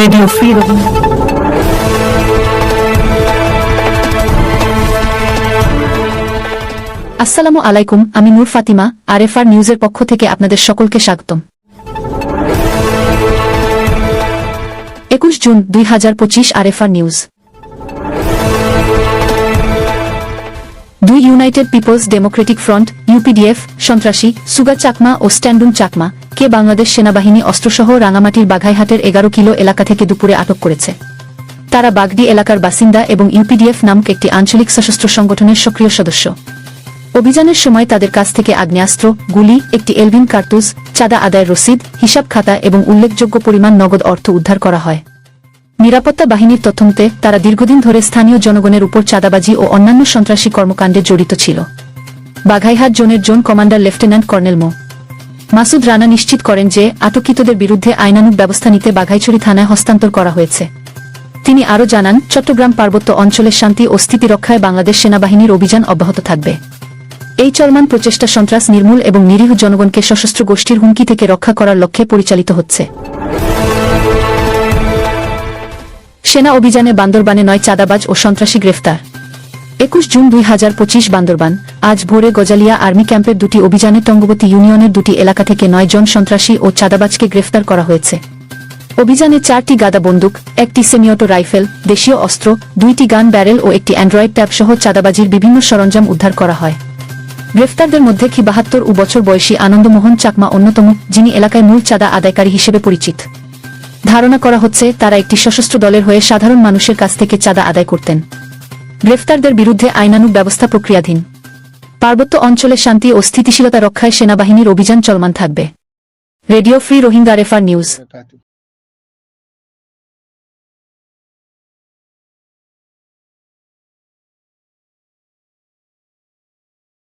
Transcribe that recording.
Radio free আসসালামু আলাইকুম, আমি নূর ফাতিমা, আরএফআর নিউজের পক্ষ থেকে আপনাদের সকলকে স্বাগতম। একুশ জুন দুই হাজার পঁচিশ RFR news. United Peoples Democratic Front, UPDF, সন্ত্রাসী সুগা চাকমা ও স্ট্যান্ডুন চাকমা, কে বাংলাদেশ সেনাবাহিনী অস্ত্রসহ রাঙামাটির বাঘাইহাটের এগারো কিলো এলাকা থেকে দুপুরে আটক করেছে। তারা বাগডি এলাকার বাসিন্দা এবং ইউপিডিএফ নামক একটি আঞ্চলিক সশস্ত্র সংগঠনের সক্রিয় সদস্য। অভিযানের সময় তাদের কাছ থেকে আগ্নেয়াস্ত্র, গুলি, একটি এলভিন কার্তুজ, চাঁদা আদায়ের রসিদ, হিসাব খাতা এবং উল্লেখযোগ্য পরিমাণ নগদ অর্থ উদ্ধার করা হয়। নিরাপত্তা বাহিনীর তথ্যমতে তারা দীর্ঘদিন ধরে স্থানীয় জনগণের উপর চাঁদাবাজি ও অন্যান্য সন্ত্রাসী কর্মকাণ্ডে জড়িত ছিল। বাঘাইহাট জোনের zone commander lieutenant colonel Md. Masud Rana নিশ্চিত করেন যে আটককৃতদের বিরুদ্ধে আইনানুগ ব্যবস্থা নিতে বাঘাইছড়ি থানায় হস্তান্তর করা হয়েছে। তিনি আরও জানান, চট্টগ্রাম পার্বত্য অঞ্চলের শান্তি ও স্থিতি রক্ষায় বাংলাদেশ সেনাবাহিনীর অভিযান অব্যাহত থাকবে। এই চলমান প্রচেষ্টা সন্ত্রাস নির্মূল এবং নিরীহ জনগণকে সশস্ত্র গোষ্ঠীর হুমকি থেকে রক্ষা করার লক্ষ্যে পরিচালিত হচ্ছে। সেনা অভিযানে বান্দরবানে নয় চাঁদাবাজ ও সন্ত্রাসী গ্রেফতার। একুশ জুন দুই হাজার পঁচিশ বান্দরবান, আজ ভোরে গজালিয়া আর্মি ক্যাম্পের দুটি অভিযানে টঙ্গবতী ইউনিয়নের দুটি এলাকা থেকে নয় জন সন্ত্রাসী ও চাঁদাবাজকে গ্রেফতার করা হয়েছে। অভিযানে চারটি গাদা বন্দুক, একটি সেমিঅটো রাইফেল, দেশীয় অস্ত্র, দুইটি গান ব্যারেল ও একটি অ্যান্ড্রয়েড ট্যাব সহ চাঁদাবাজির বিভিন্ন সরঞ্জাম উদ্ধার করা হয়। গ্রেফতারদের মধ্যে কি বাহাত্তর ও বছর বয়সী আনন্দমোহন চাকমা অন্যতম, যিনি এলাকায় মূল চাঁদা আদায়কারী হিসেবে পরিচিত। ধারণা করা হচ্ছে তারা একটি সশস্ত্র দলের হয়ে সাধারণ মানুষের কাছ থেকে চাঁদা আদায় করতেন। গ্রেফতারদের বিরুদ্ধে আইনানুগ ব্যবস্থা প্রক্রিয়াধীন। পার্বত্য অঞ্চলে শান্তি ও স্থিতিশীলতা রক্ষায় সেনাবাহিনীর অভিযান চলমান থাকবে। Radio free Rohingya refer news.